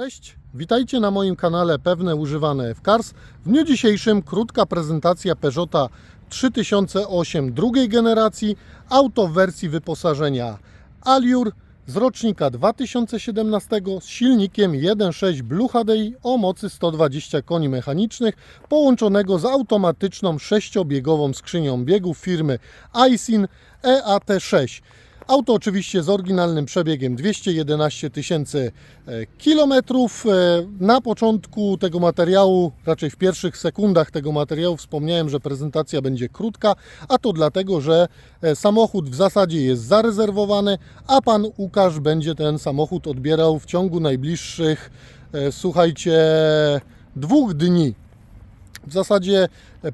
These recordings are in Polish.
Cześć, witajcie na moim kanale Pewne Używane w Cars. W dniu dzisiejszym krótka prezentacja Peugeota 3008 drugiej generacji, auto w wersji wyposażenia Allure z rocznika 2017 z silnikiem 1.6 Blue HDI o mocy 120 koni mechanicznych połączonego z automatyczną sześciobiegową skrzynią biegów firmy Aisin E EAT6. Auto oczywiście z oryginalnym przebiegiem 211 tysięcy e, kilometrów. E, Na początku tego materiału, raczej w pierwszych sekundach tego materiału wspomniałem, że prezentacja będzie krótka, a to dlatego, że e, samochód w zasadzie jest zarezerwowany, a pan Łukasz będzie ten samochód odbierał w ciągu najbliższych, słuchajcie, dwóch dni. W zasadzie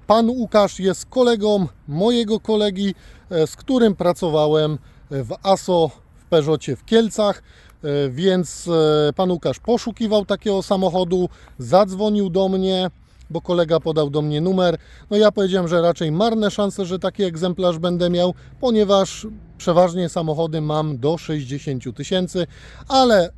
pan Łukasz jest kolegą mojego kolegi, z którym pracowałem w ASO w Peugeocie w Kielcach, e, więc e, pan Łukasz poszukiwał takiego samochodu, zadzwonił do mnie, bo kolega podał do mnie numer. No ja powiedziałem, że raczej marne szanse, że taki egzemplarz będę miał, ponieważ przeważnie samochody mam do 60 tysięcy, ale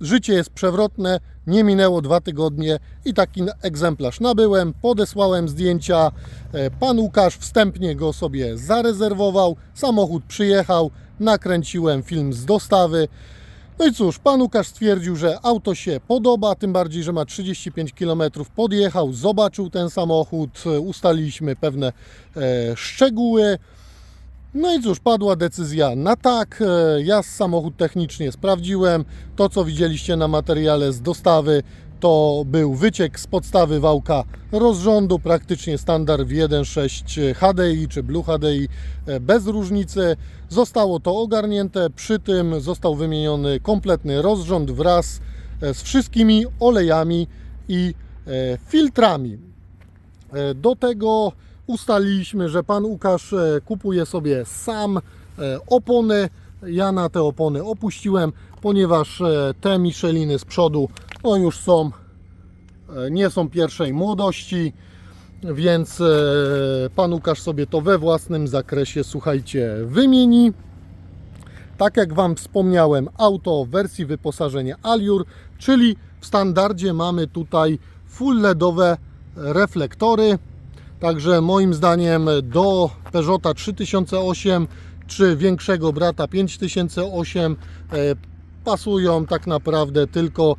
życie jest przewrotne. Nie minęło dwa tygodnie i taki egzemplarz nabyłem, podesłałem zdjęcia. E, Pan Łukasz wstępnie go sobie zarezerwował. Samochód przyjechał, nakręciłem film z dostawy. No i cóż, pan Łukasz stwierdził, że auto się podoba, tym bardziej, że ma 35 km. Podjechał, zobaczył ten samochód, ustaliliśmy pewne e, szczegóły. No i cóż, padła decyzja na tak. E, Ja samochód technicznie sprawdziłem. To, co widzieliście na materiale z dostawy, to był wyciek z podstawy wałka rozrządu, praktycznie standard w 1.6 HDI czy Blue HDI, e, bez różnicy. Zostało to ogarnięte, przy tym został wymieniony kompletny rozrząd wraz e, z wszystkimi olejami i e, filtrami. Do tego ustaliliśmy, że pan Łukasz kupuje sobie sam opony. Ja na te opony opuściłem, ponieważ te Micheliny z przodu no już są, e, nie są pierwszej młodości, więc e, pan Łukasz sobie to we własnym zakresie, słuchajcie, wymieni. Tak jak Wam wspomniałem, auto w wersji wyposażenia Allure, czyli w standardzie mamy tutaj full LEDowe reflektory. Także moim zdaniem do Peugeota 3008 czy większego brata 5008 e, pasują tak naprawdę tylko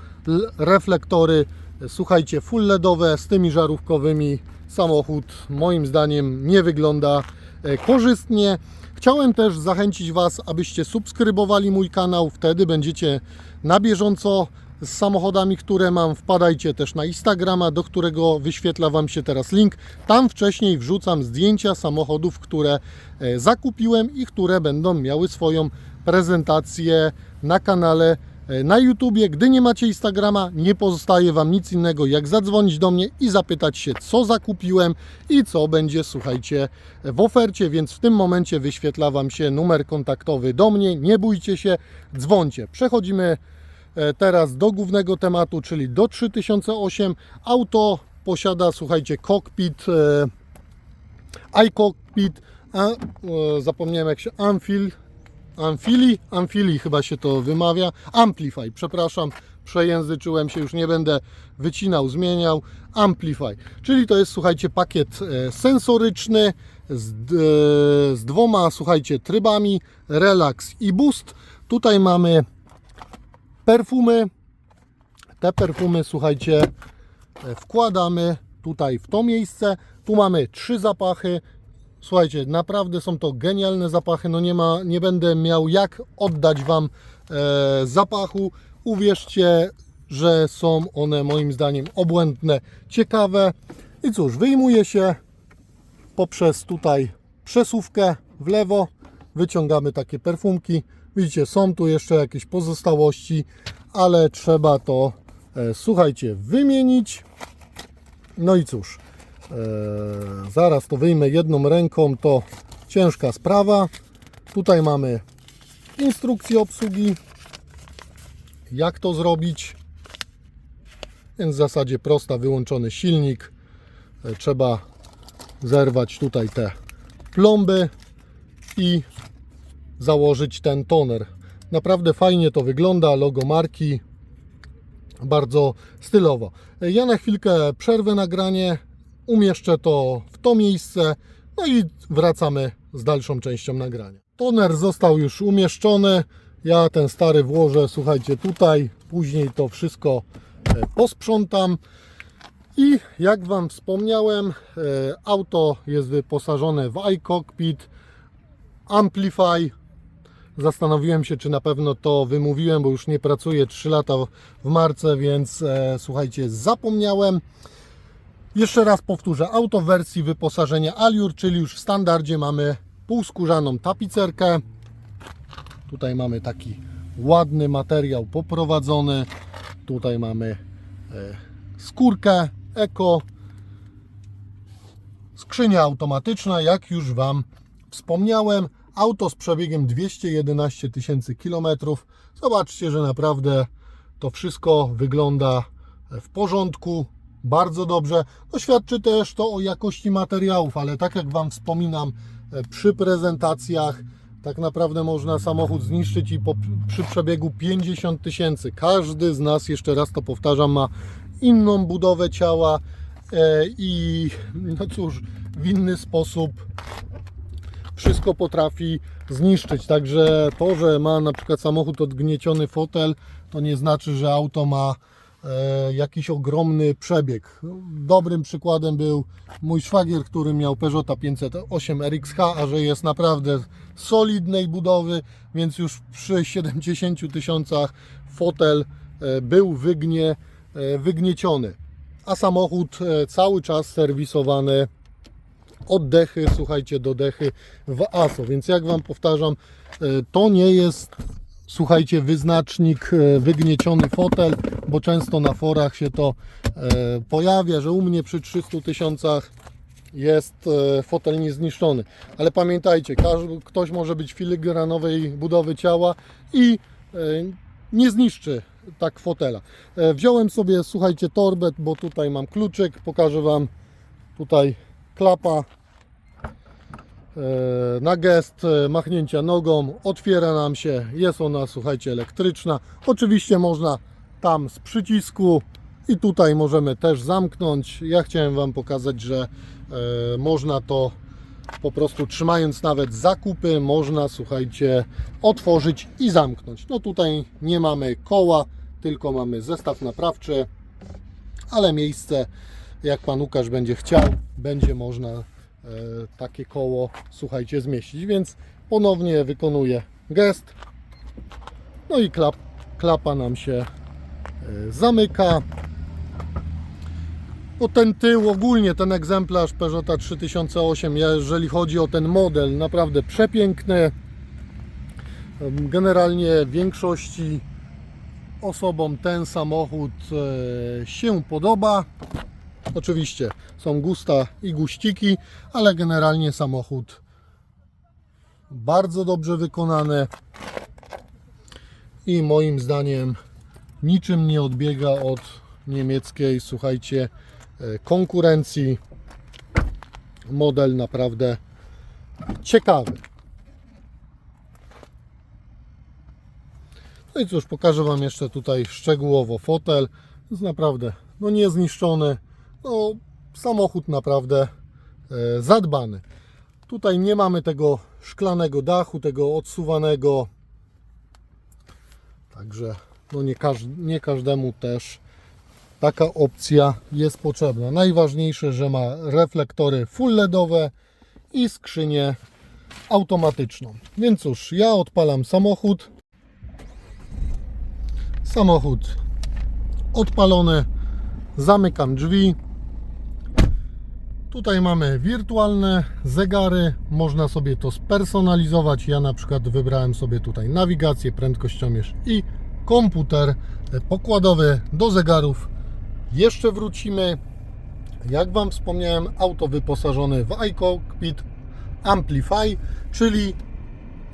reflektory. Słuchajcie, full LEDowe z tymi żarówkowymi samochód moim zdaniem nie wygląda e, korzystnie. Chciałem też zachęcić Was, abyście subskrybowali mój kanał, wtedy będziecie na bieżąco z samochodami, które mam. Wpadajcie też na Instagrama, do którego wyświetla Wam się teraz link. Tam wcześniej wrzucam zdjęcia samochodów, które e, zakupiłem i które będą miały swoją prezentację na kanale e, na YouTubie. Gdy nie macie Instagrama, nie pozostaje Wam nic innego jak zadzwonić do mnie i zapytać się, co zakupiłem i co będzie, słuchajcie, w ofercie, więc w tym momencie wyświetla Wam się numer kontaktowy do mnie. Nie bójcie się, dzwońcie. Przechodzimy e, teraz do głównego tematu, czyli do 3008. Auto posiada, słuchajcie, cockpit, e, iCockpit, a, zapomniałem jak się, Amfil, Amfili, Amfili chyba się to wymawia, Amplify, przepraszam, przejęzyczyłem się, już nie będę wycinał, zmieniał, Amplify, czyli to jest, słuchajcie, pakiet e, sensoryczny z, e, z dwoma, słuchajcie, trybami, Relax i Boost. Tutaj mamy perfumy, te perfumy, słuchajcie, e, wkładamy tutaj w to miejsce. Tu mamy trzy zapachy. Słuchajcie, naprawdę są to genialne zapachy. No nie ma, nie będę miał jak oddać Wam e, zapachu. Uwierzcie, że są one moim zdaniem obłędne, ciekawe. I cóż, wyjmuje się poprzez tutaj przesuwkę w lewo. Wyciągamy takie perfumki. Widzicie, są tu jeszcze jakieś pozostałości, ale trzeba to, e, słuchajcie, wymienić. No i cóż, e, zaraz to wyjmę jedną ręką, to ciężka sprawa. Tutaj mamy instrukcję obsługi, jak to zrobić. Więc w zasadzie prosta, wyłączony silnik. E, Trzeba zerwać tutaj te plomby i założyć ten toner. Naprawdę fajnie to wygląda, logo marki. bardzo stylowo. Ja na chwilkę przerwę nagranie, umieszczę to w to miejsce, no i wracamy z dalszą częścią nagrania. Toner został już umieszczony. Ja ten stary włożę, słuchajcie, tutaj. Później to wszystko e, posprzątam. I jak Wam wspomniałem, e, auto jest wyposażone w iCockpit, Amplify. Zastanowiłem się, czy na pewno to wymówiłem, bo już nie pracuję 3 lata w marce, więc e, słuchajcie, zapomniałem. Jeszcze raz powtórzę, auto w wersji wyposażenia Allure, czyli już w standardzie mamy półskórzaną tapicerkę. Tutaj mamy taki ładny materiał poprowadzony. Tutaj mamy e, skórkę Eko. Skrzynia automatyczna, jak już Wam wspomniałem. Auto z przebiegiem 211 tysięcy kilometrów. Zobaczcie, że naprawdę to wszystko wygląda w porządku, bardzo dobrze. No, świadczy też to o jakości materiałów, ale tak jak Wam wspominam e, przy prezentacjach, tak naprawdę można samochód zniszczyć i po, przy przebiegu 50 tysięcy. Każdy z nas, jeszcze raz to powtarzam, ma inną budowę ciała e, i no cóż, w inny sposób wszystko potrafi zniszczyć. Także to, że ma na przykład samochód odgnieciony fotel, to nie znaczy, że auto ma jakiś ogromny przebieg. Dobrym przykładem był mój szwagier, który miał Peugeota 508 RXH, a że jest naprawdę solidnej budowy, więc już przy 70 tysiącach fotel e, był wygnie, e, wygnieciony. A samochód e, cały czas serwisowany oddechy, słuchajcie, do dechy w ASO. Więc jak Wam powtarzam, e, to nie jest, słuchajcie, wyznacznik e, wygnieciony fotel, bo często na forach się to e, pojawia, że u mnie przy 300 tysiącach jest e, fotel niezniszczony. Ale pamiętajcie, ktoś może być filigranowej budowy ciała i nie zniszczy tak fotela. Wziąłem sobie, słuchajcie, torbę, bo tutaj mam kluczyk, pokażę Wam tutaj klapa na gest e, machnięcia nogą, otwiera nam się, jest ona, słuchajcie, elektryczna. Oczywiście można tam z przycisku i tutaj możemy też zamknąć. Ja chciałem Wam pokazać, że e, można to po prostu trzymając nawet zakupy, można, słuchajcie, otworzyć i zamknąć. No tutaj nie mamy koła, tylko mamy zestaw naprawczy, ale miejsce, jak Pan Łukasz będzie chciał, będzie można e, takie koło, słuchajcie, zmieścić. Więc ponownie wykonuję gest. No i klap, klapa nam się e, zamyka. No ten tył, ogólnie ten egzemplarz Peugeota 3008, ja- jeżeli chodzi o ten model, naprawdę przepiękny. Generalnie większości osobom ten samochód e, się podoba. Oczywiście są gusta i guściki, ale generalnie samochód bardzo dobrze wykonany i moim zdaniem niczym nie odbiega od niemieckiej, słuchajcie, e, konkurencji. Model naprawdę ciekawy. No i cóż, pokażę Wam jeszcze tutaj szczegółowo fotel. Jest naprawdę no niezniszczony. No, samochód naprawdę e, zadbany. Tutaj nie mamy tego szklanego dachu, tego odsuwanego. Także no nie, nie każdemu też taka opcja jest potrzebna. Najważniejsze, że ma reflektory full LEDowe i skrzynię automatyczną. Więc cóż, ja odpalam samochód. Samochód odpalony. Zamykam drzwi. Tutaj mamy wirtualne zegary, można sobie to spersonalizować. Ja na przykład wybrałem sobie tutaj nawigację, prędkościomierz i komputer pokładowy do zegarów. Jeszcze wrócimy. Jak Wam wspomniałem, auto wyposażone w iCockpit Amplify, czyli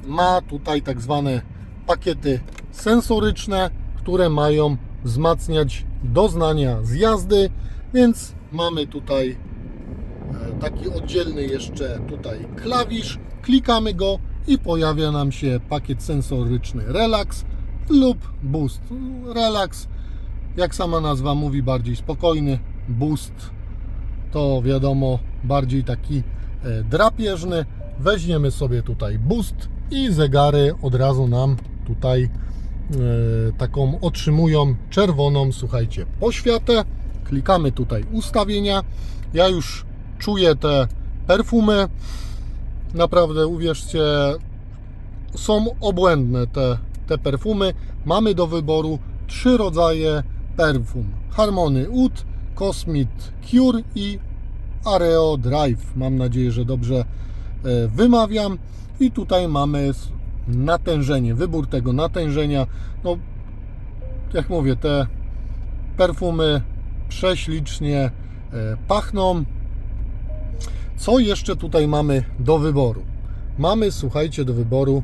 ma tutaj tak zwane pakiety sensoryczne, które mają wzmacniać doznania z jazdy, więc mamy tutaj taki oddzielny jeszcze tutaj klawisz, klikamy go i pojawia nam się pakiet sensoryczny Relax lub Boost. Relax jak sama nazwa mówi, bardziej spokojny. Boost to wiadomo, bardziej taki e, drapieżny. Weźmiemy sobie tutaj boost i zegary od razu nam tutaj e, taką otrzymują czerwoną, słuchajcie, poświatę. Klikamy tutaj ustawienia. Ja już czuję te perfumy. Naprawdę uwierzcie, są obłędne te, te perfumy. Mamy do wyboru trzy rodzaje perfum. Harmony Oud, Cosmit Cure i Areo Drive. Mam nadzieję, że dobrze e, wymawiam. I tutaj mamy natężenie, wybór tego natężenia. No, jak mówię, te perfumy prześlicznie e, pachną. Co jeszcze tutaj mamy do wyboru? Mamy, słuchajcie, do wyboru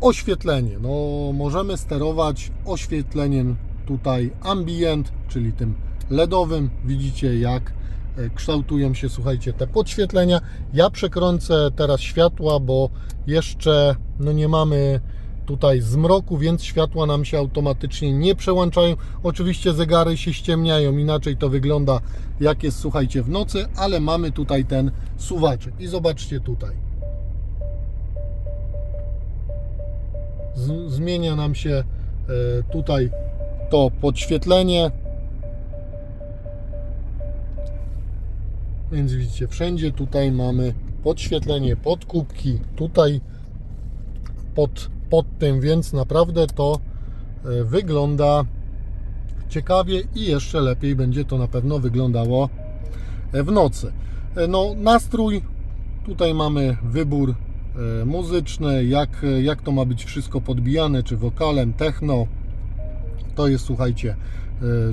oświetlenie. No, możemy sterować oświetleniem tutaj ambient, czyli tym LEDowym. Widzicie, jak e, kształtują się, słuchajcie, te podświetlenia. Ja przekręcę teraz światła, bo jeszcze no, nie mamy tutaj zmroku, więc światła nam się automatycznie nie przełączają. Oczywiście zegary się ściemniają, inaczej to wygląda jak jest, słuchajcie, w nocy, ale mamy tutaj ten suwaczek. I zobaczcie tutaj. Zmienia nam się e, tutaj to podświetlenie. Więc widzicie, wszędzie tutaj mamy podświetlenie pod kubki, tutaj pod, pod tym, więc naprawdę to e, wygląda ciekawie i jeszcze lepiej będzie to na pewno wyglądało w nocy. E, No, nastrój, tutaj mamy wybór e, muzyczny, jak, jak to ma być wszystko podbijane, czy wokalem, techno. To jest, słuchajcie,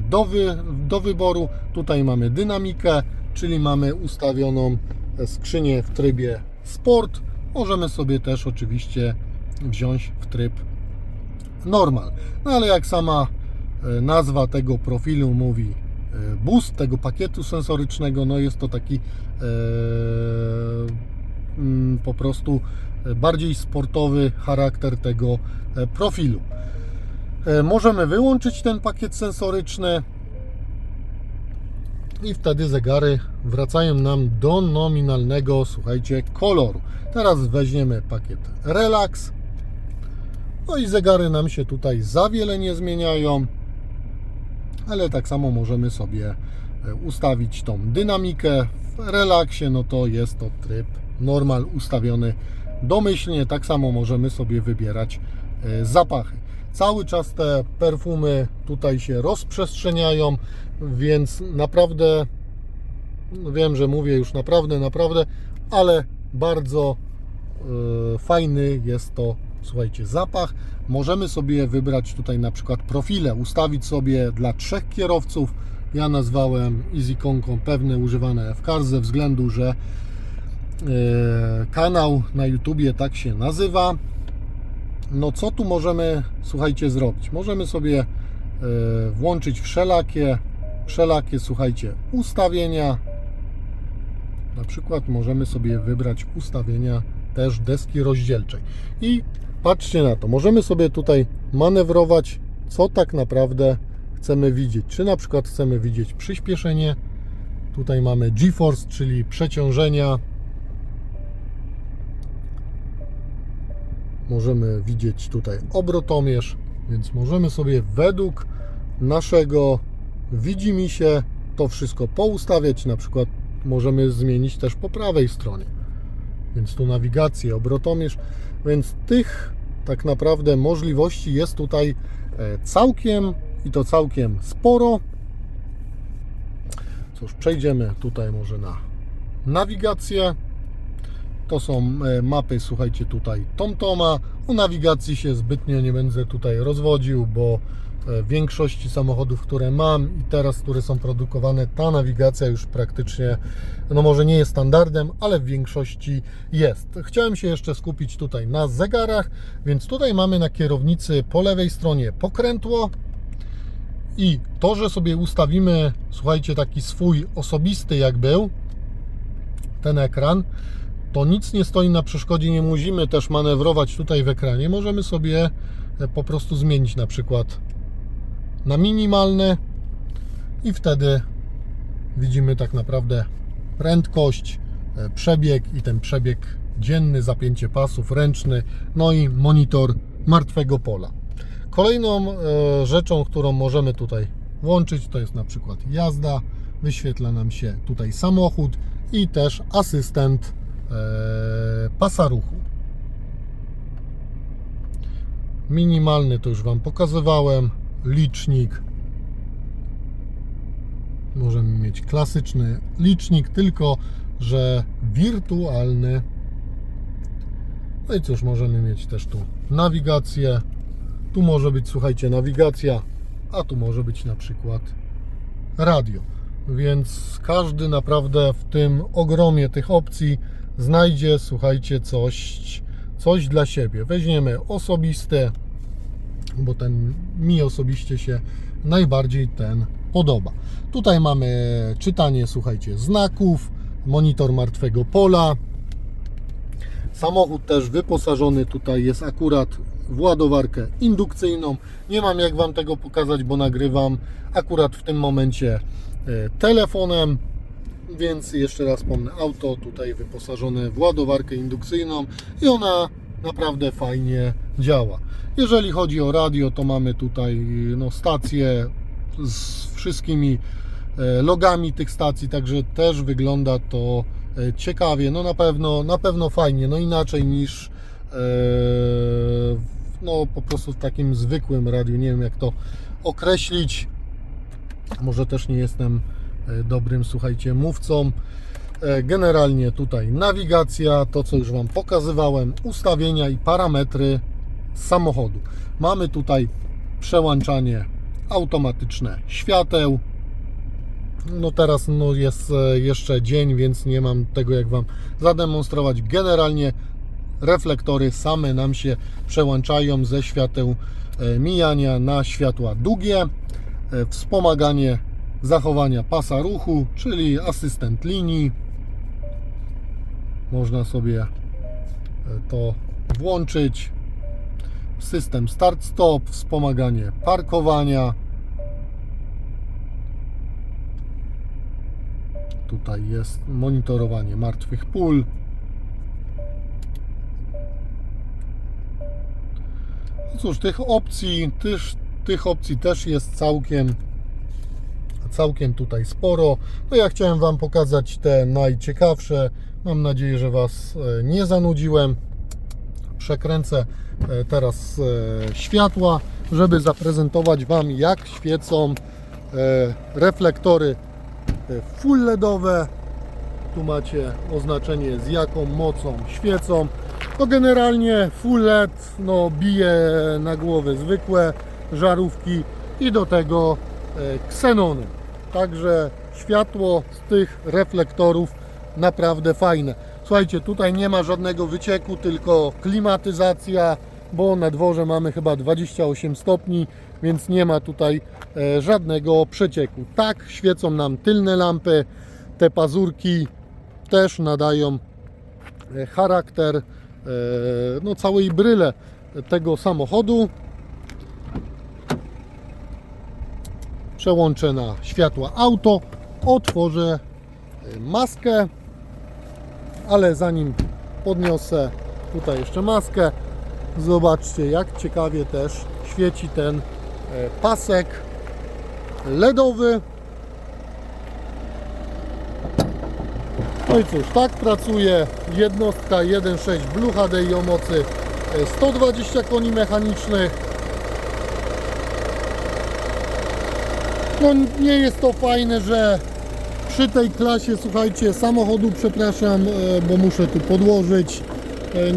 do, wy, do wyboru. Tutaj mamy dynamikę, czyli mamy ustawioną skrzynię w trybie sport. Możemy sobie też oczywiście wziąć w tryb normal. No ale jak sama e, nazwa tego profilu mówi, e, boost tego pakietu sensorycznego, no jest to taki e, mm, po prostu bardziej sportowy charakter tego profilu. Możemy wyłączyć ten pakiet sensoryczny i wtedy zegary wracają nam do nominalnego, słuchajcie, koloru. Teraz weźmiemy pakiet Relax. No i zegary nam się tutaj za wiele nie zmieniają, ale tak samo możemy sobie e, ustawić tą dynamikę. W relaksie no to jest to tryb normal ustawiony domyślnie. Tak samo możemy sobie wybierać e, zapachy. Cały czas te perfumy tutaj się rozprzestrzeniają, więc naprawdę no wiem, że mówię już naprawdę, naprawdę, ale bardzo e, fajny jest to, słuchajcie, zapach. Możemy sobie wybrać tutaj na przykład profile, ustawić sobie dla trzech kierowców. Ja nazwałem EasyConką pewne używane w car ze względu, że e, kanał na YouTubie tak się nazywa. No co tu możemy, słuchajcie, zrobić? Możemy sobie e, włączyć wszelakie, wszelakie, słuchajcie, ustawienia. Na przykład możemy sobie wybrać ustawienia też deski rozdzielczej. I patrzcie na to, możemy sobie tutaj manewrować, co tak naprawdę chcemy widzieć. Czy na przykład chcemy widzieć przyspieszenie. Tutaj mamy GeForce, czyli przeciążenia. Możemy widzieć tutaj obrotomierz, więc możemy sobie według naszego widzimisię to wszystko poustawiać. Na przykład możemy zmienić też po prawej stronie. Więc tu nawigację, obrotomierz, więc tych tak naprawdę możliwości jest tutaj e, całkiem i to całkiem sporo. Cóż, przejdziemy tutaj może na nawigację. To są e, mapy, słuchajcie, tutaj TomToma. O nawigacji się zbytnio nie będę tutaj rozwodził, bo większości samochodów, które mam i teraz, które są produkowane, ta nawigacja już praktycznie, no może nie jest standardem, ale w większości jest. Chciałem się jeszcze skupić tutaj na zegarach, więc tutaj mamy na kierownicy po lewej stronie pokrętło i to, że sobie ustawimy, słuchajcie, taki swój osobisty jak był, ten ekran, to nic nie stoi na przeszkodzie, nie musimy też manewrować tutaj w ekranie. Możemy sobie e, po prostu zmienić na przykład na minimalne i wtedy widzimy tak naprawdę prędkość, e, przebieg i ten przebieg dzienny, zapięcie pasów, ręczny, no i monitor martwego pola. Kolejną e, rzeczą, którą możemy tutaj włączyć, to jest na przykład jazda. Wyświetla nam się tutaj samochód i też asystent e, pasa ruchu. Minimalny to już Wam pokazywałem. Licznik. Możemy mieć klasyczny licznik, tylko że wirtualny. No i cóż, możemy mieć też tu nawigację. Tu może być, słuchajcie, nawigacja, a tu może być na przykład radio. Więc każdy naprawdę w tym ogromie tych opcji znajdzie, słuchajcie, coś, coś dla siebie. Weźmiemy osobiste, bo ten mi osobiście się najbardziej ten podoba. Tutaj mamy czytanie, słuchajcie, znaków, monitor martwego pola. Samochód też wyposażony tutaj jest akurat w ładowarkę indukcyjną. Nie mam jak Wam tego pokazać, bo nagrywam akurat w tym momencie e, telefonem. Więc jeszcze raz wspomnę, auto tutaj wyposażone w ładowarkę indukcyjną i ona naprawdę fajnie działa. Jeżeli chodzi o radio, to mamy tutaj no, stację z wszystkimi e, logami tych stacji, także też wygląda to e, ciekawie. No na pewno, na pewno fajnie, no inaczej niż e, no po prostu w takim zwykłym radiu. Nie wiem jak to określić. Może też nie jestem dobrym, słuchajcie, mówcą. E, Generalnie tutaj nawigacja, to co już Wam pokazywałem, ustawienia i parametry samochodu. Mamy tutaj przełączanie automatyczne świateł. No teraz no jest e, jeszcze dzień, więc nie mam tego jak Wam zademonstrować. Generalnie reflektory same nam się przełączają ze świateł e, mijania na światła długie. Wspomaganie zachowania pasa ruchu, czyli asystent linii. Można sobie e, to włączyć. System start-stop, wspomaganie parkowania. Tutaj jest monitorowanie martwych pól. No cóż, tych opcji, też, tych opcji też jest całkiem, całkiem tutaj sporo. No ja chciałem Wam pokazać te najciekawsze. Mam nadzieję, że Was e, nie zanudziłem. Przekręcę e, teraz e, światła, żeby zaprezentować Wam jak świecą reflektory full LEDowe. Tu macie oznaczenie z jaką mocą świecą. To generalnie full LED no, bije na głowę zwykłe żarówki i do tego ksenony. Także światło z tych reflektorów naprawdę fajne. Słuchajcie, tutaj nie ma żadnego wycieku, tylko klimatyzacja, bo na dworze mamy chyba 28 stopni, więc nie ma tutaj e, żadnego przecieku. Tak świecą nam tylne lampy, te pazurki też nadają e, charakter e, no, całej bryle tego samochodu. Przełączę na światła auto, otworzę maskę, ale zanim podniosę tutaj jeszcze maskę, zobaczcie jak ciekawie też świeci ten e, pasek LEDowy. No i cóż, tak pracuje jednostka 1.6 Blue o mocy e, 120 koni mechanicznych. No nie jest to fajne, że przy tej klasie, słuchajcie, samochodu, przepraszam, e, bo muszę tu podłożyć, e,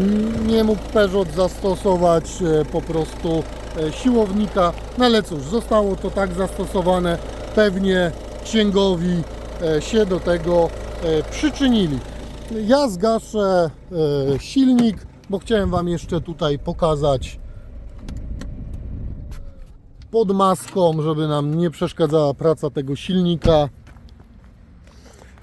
nie mógł Peugeot zastosować e, po prostu siłownika, no ale cóż, zostało to tak zastosowane, pewnie księgowi się do tego przyczynili. Ja zgaszę silnik, bo chciałem Wam jeszcze tutaj pokazać pod maską, żeby nam nie przeszkadzała praca tego silnika.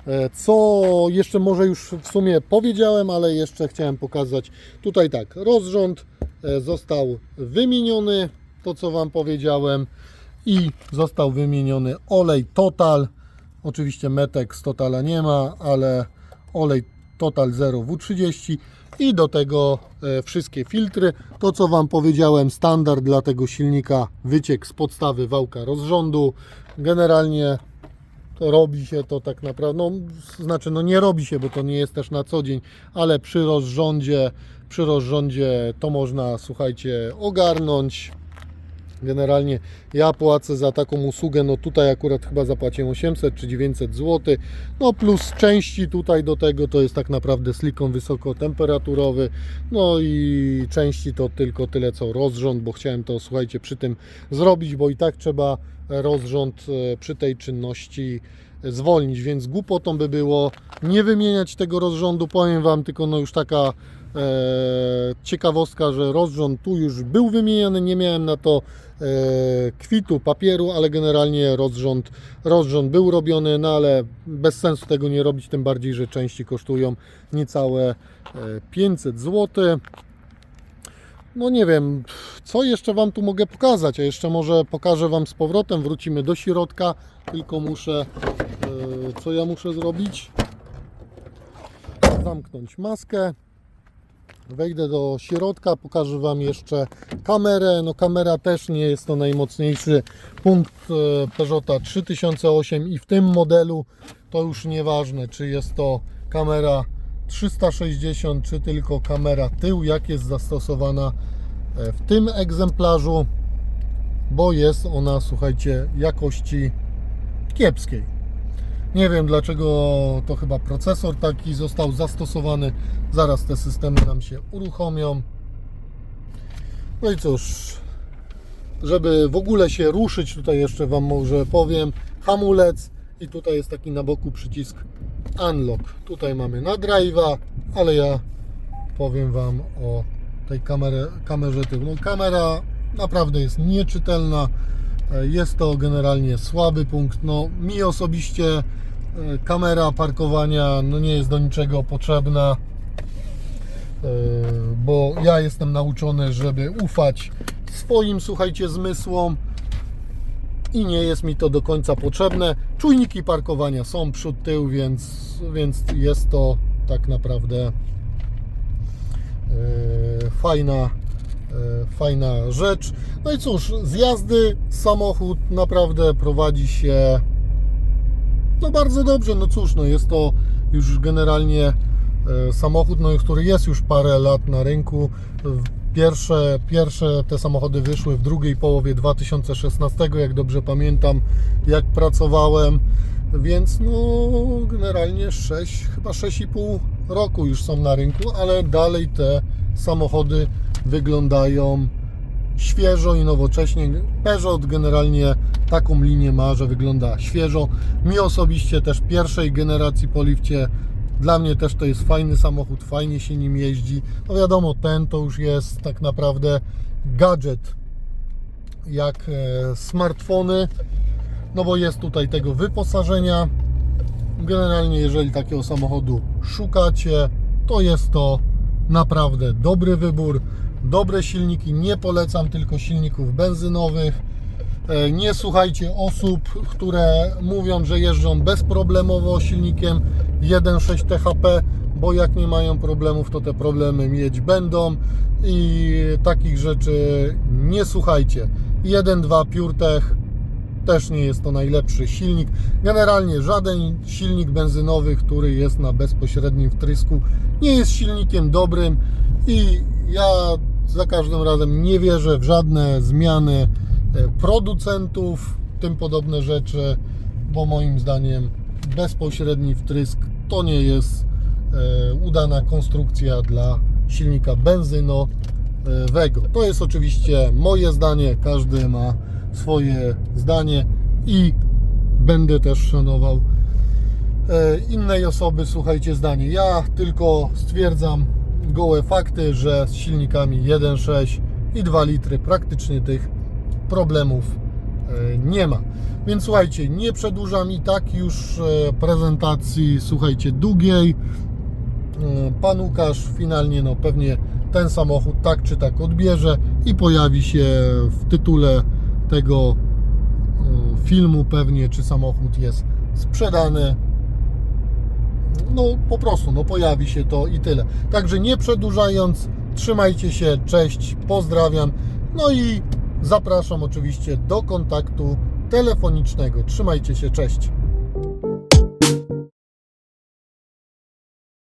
E, Co jeszcze może już w sumie powiedziałem, ale jeszcze chciałem pokazać. Tutaj tak, rozrząd e, został wymieniony, to co Wam powiedziałem. i został wymieniony olej Total. Oczywiście metek z Totala nie ma, ale olej Total 0 W30 i do tego e, wszystkie filtry. To co Wam powiedziałem, standard dla tego silnika, wyciek z podstawy wałka rozrządu. Generalnie robi się to tak naprawdę, no znaczy no nie robi się, bo to nie jest też na co dzień, ale przy rozrządzie, przy rozrządzie to można, słuchajcie, ogarnąć. Generalnie ja płacę za taką usługę, no tutaj akurat chyba zapłaciłem 800 czy 900 zł, no plus części tutaj do tego to jest tak naprawdę silikon wysokotemperaturowy, no i części to tylko tyle co rozrząd, bo chciałem to słuchajcie przy tym zrobić, bo i tak trzeba rozrząd e, przy tej czynności zwolnić, więc głupotą by było nie wymieniać tego rozrządu, powiem Wam tylko no już taka e, ciekawostka, że rozrząd tu już był wymieniany, nie miałem na to e, kwitu, papieru, ale generalnie rozrząd, rozrząd był robiony, no ale bez sensu tego nie robić, tym bardziej, że części kosztują niecałe e, 500 zł. No nie wiem, co jeszcze Wam tu mogę pokazać, a jeszcze może pokażę Wam z powrotem, wrócimy do środka, tylko muszę, e, co ja muszę zrobić? Zamknąć maskę. Wejdę do środka, pokażę Wam jeszcze kamerę. No kamera też nie jest to najmocniejszy punkt e, Peugeota 3008 i w tym modelu to już nieważne, czy jest to kamera 360, czy tylko kamera tył, jak jest zastosowana e, w tym egzemplarzu, bo jest ona, słuchajcie, jakości kiepskiej. Nie wiem dlaczego to chyba procesor taki został zastosowany. Zaraz te systemy nam się uruchomią. No i cóż, żeby w ogóle się ruszyć, tutaj jeszcze Wam może powiem, hamulec i tutaj jest taki na boku przycisk unlock. Tutaj mamy na drive'a, ale ja powiem Wam o tej kamerze, kamerze. No, kamera naprawdę jest nieczytelna. E, Jest to generalnie słaby punkt. No, mi osobiście e, kamera parkowania no, nie jest do niczego potrzebna, e, bo ja jestem nauczony, żeby ufać swoim, słuchajcie, zmysłom i nie jest mi to do końca potrzebne. Czujniki parkowania są przód, tył, więc, więc jest to tak naprawdę fajna, fajna rzecz. No i cóż, z jazdy samochód naprawdę prowadzi się no bardzo dobrze. No cóż, no jest to już generalnie e, samochód, no, który jest już parę lat na rynku. Pierwsze, pierwsze te samochody wyszły w drugiej połowie 2016, jak dobrze pamiętam, jak pracowałem, więc no generalnie 6, chyba 6,5 roku już są na rynku, ale dalej te samochody wyglądają świeżo i nowocześnie. Peugeot generalnie taką linię ma, że wygląda świeżo. Mi osobiście też pierwszej generacji po lifcie dla mnie też to jest fajny samochód, fajnie się nim jeździ. No wiadomo, ten to już jest tak naprawdę gadżet jak e, smartfony, no bo jest tutaj tego wyposażenia. Generalnie, jeżeli takiego samochodu szukacie, to jest to naprawdę dobry wybór. Dobre silniki, nie polecam tylko silników benzynowych. E, Nie słuchajcie osób, które mówią, że jeżdżą bezproblemowo silnikiem 1.6 THP, bo jak nie mają problemów, to te problemy mieć będą i takich rzeczy nie słuchajcie. 1.2 PureTech też nie jest to najlepszy silnik. Generalnie żaden silnik benzynowy, który jest na bezpośrednim wtrysku, nie jest silnikiem dobrym i ja za każdym razem nie wierzę w żadne zmiany e, producentów, tym podobne rzeczy, bo moim zdaniem bezpośredni wtrysk to nie jest e, udana konstrukcja dla silnika benzynowego. To jest oczywiście moje zdanie, każdy ma swoje zdanie i będę też szanował e, innej osoby, słuchajcie, zdanie. Ja tylko stwierdzam gołe fakty, że z silnikami 1.6 i 2 litry praktycznie tych problemów e, nie ma. Więc słuchajcie, nie przedłużam i tak już e, prezentacji, słuchajcie, długiej. E, Pan Łukasz finalnie, no pewnie ten samochód tak czy tak odbierze i pojawi się w tytule tego filmu pewnie, czy samochód jest sprzedany. No po prostu, no pojawi się to i tyle. Także nie przedłużając, trzymajcie się, cześć, pozdrawiam. No i zapraszam oczywiście do kontaktu telefonicznego. Trzymajcie się, cześć.